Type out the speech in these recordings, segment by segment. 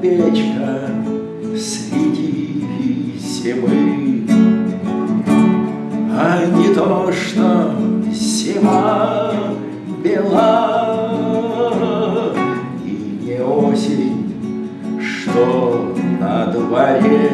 сердечко среди зимы, А не то, что зима бела И не осень, что на дворе,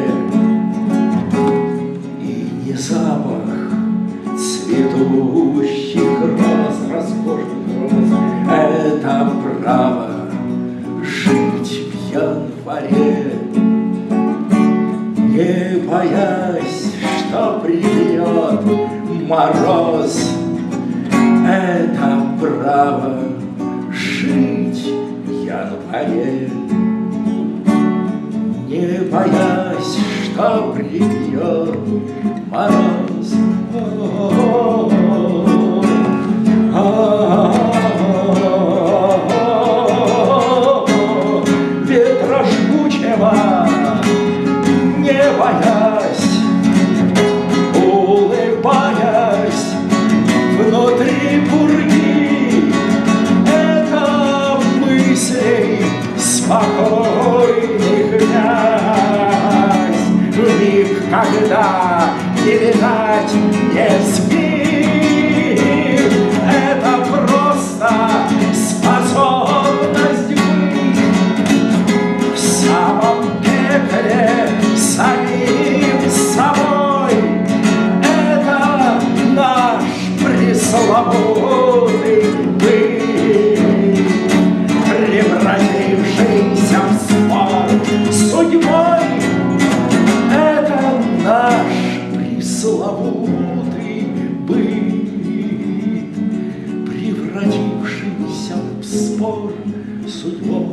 Не боясь, что придет мороз, Это право жить в январе, Не боясь, что придет мороз. Ветра внутренний быт, превратившийся в спор судьбой.